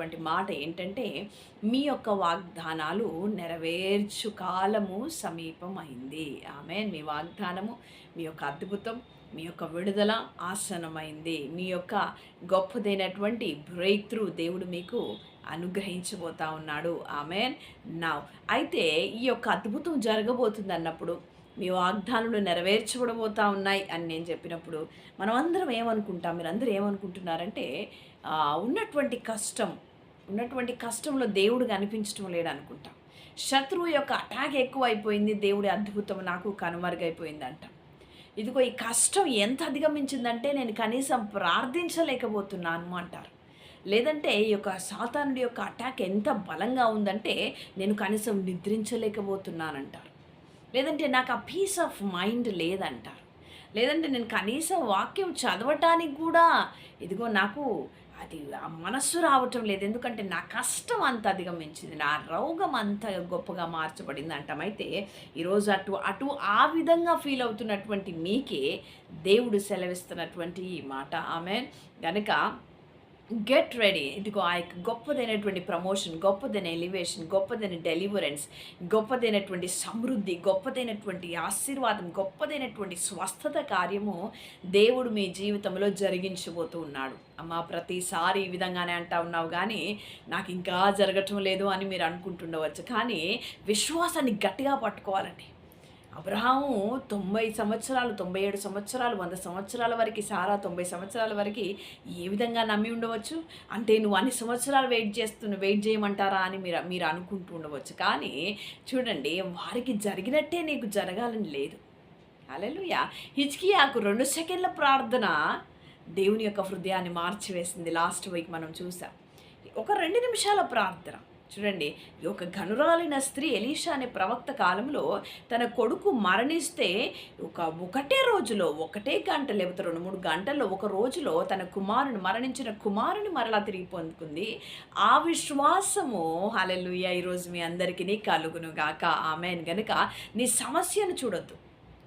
చెప్పినటువంటి మాట ఏంటంటే మీ యొక్క వాగ్దానాలు నెరవేర్చు కాలము సమీపమైంది. ఆమె మీ వాగ్దానము మీ యొక్క అద్భుతం మీ యొక్క విడుదల ఆసనమైంది. మీ యొక్క గొప్పదైనటువంటి బ్రేక్ త్రూ దేవుడు మీకు అనుగ్రహించబోతా ఉన్నాడు. ఆమె నా అయితే ఈ యొక్క అద్భుతం జరగబోతుంది అన్నప్పుడు మీ వాగ్దానాలు నెరవేర్చబడబోతా ఉన్నాయి అని నేను చెప్పినప్పుడు మనం అందరం ఏమనుకుంటాం? మీరు అందరూ ఏమనుకుంటున్నారంటే ఉన్నటువంటి కష్టం ఉన్నటువంటి కష్టంలో దేవుడు కనిపించడం లేడు అనుకుంటాం శత్రువు యొక్క అటాక్ ఎక్కువ అయిపోయింది దేవుడి అద్భుతం నాకు కనుమరుగైపోయింది అంటాం ఇదిగో ఈ కష్టం ఎంత అధిగమించిందంటే నేను కనీసం ప్రార్థించలేకపోతున్నాను అంటారు. లేదంటే ఈ యొక్క సాతానుడి యొక్క అటాక్ ఎంత బలంగా ఉందంటే నేను కనీసం నిద్రించలేకపోతున్నానంటారు. లేదంటే నాకు ఆ పీస్ ఆఫ్ మైండ్ లేదంటారు. లేదంటే నేను కనీసం వాక్యం చదవటానికి కూడా ఇదిగో నాకు అది ఆ మనస్సు రావటం లేదు. ఎందుకంటే నా కష్టం అంత అధిగమించింది. నా రోగం అంత గొప్పగా మార్చబడింది అంటమైతే ఈరోజు అటు అటు ఆ విధంగా ఫీల్ అవుతున్నటువంటి మీకే దేవుడు సెలవిస్తున్నటువంటి ఈ మాట. ఆమె గనుక గెట్ రెడీ ఇదిగో ఆ యొక్క గొప్పదైనటువంటి ప్రమోషన్ గొప్పదైన ఎలివేషన్ గొప్పదైన డెలివరెన్స్ గొప్పదైనటువంటి సమృద్ధి గొప్పదైనటువంటి ఆశీర్వాదం గొప్పదైనటువంటి స్వస్థత కార్యము దేవుడు మీ జీవితంలో జరిగించబోతూ ఉన్నాడు. అమ్మ ప్రతిసారి ఈ విధంగానే అంటా ఉన్నావు కానీ నాకు ఇంకా జరగటం లేదు అని మీరు అనుకుంటుండవచ్చు. కానీ విశ్వాసాన్ని గట్టిగా పట్టుకోవాలండి. అబ్రహాము తొంభై సంవత్సరాలు తొంభై ఏడు సంవత్సరాలు వంద సంవత్సరాల వరకు సారా తొంభై సంవత్సరాల వరకు ఏ విధంగా నమ్మి ఉండవచ్చు? అంటే నువ్వు అన్ని సంవత్సరాలు వెయిట్ చేస్తున్న వెయిట్ చేయమంటారా అని మీరు మీరు అనుకుంటూ ఉండవచ్చు. కానీ చూడండి వారికి జరిగినట్టే నీకు జరగాలని లేదు. అలెలుయా హిజ్కియాకు రెండు సెకండ్ల ప్రార్థన దేవుని యొక్క హృదయాన్ని మార్చివేసింది. లాస్ట్ వీక్ మనం చూసాం. ఒక రెండు నిమిషాల ప్రార్థన. చూడండి ఒక గనురాలిన స్త్రీ ఎలీషా అనే ప్రవక్త కాలంలో తన కొడుకు మరణిస్తే ఒక ఒకటే రోజులో ఒకటే గంట లేకపోతే రెండు మూడు గంటల్లో ఒక రోజులో తన కుమారుని మరణించిన కుమారుని మరలా తిరిగి పొందుకుంది. ఆ విశ్వాసము హలెలుయ ఈరోజు మీ అందరికీ కలుగును గాక. ఆమెన్. గనుక నీ సమస్యను చూడొద్దు.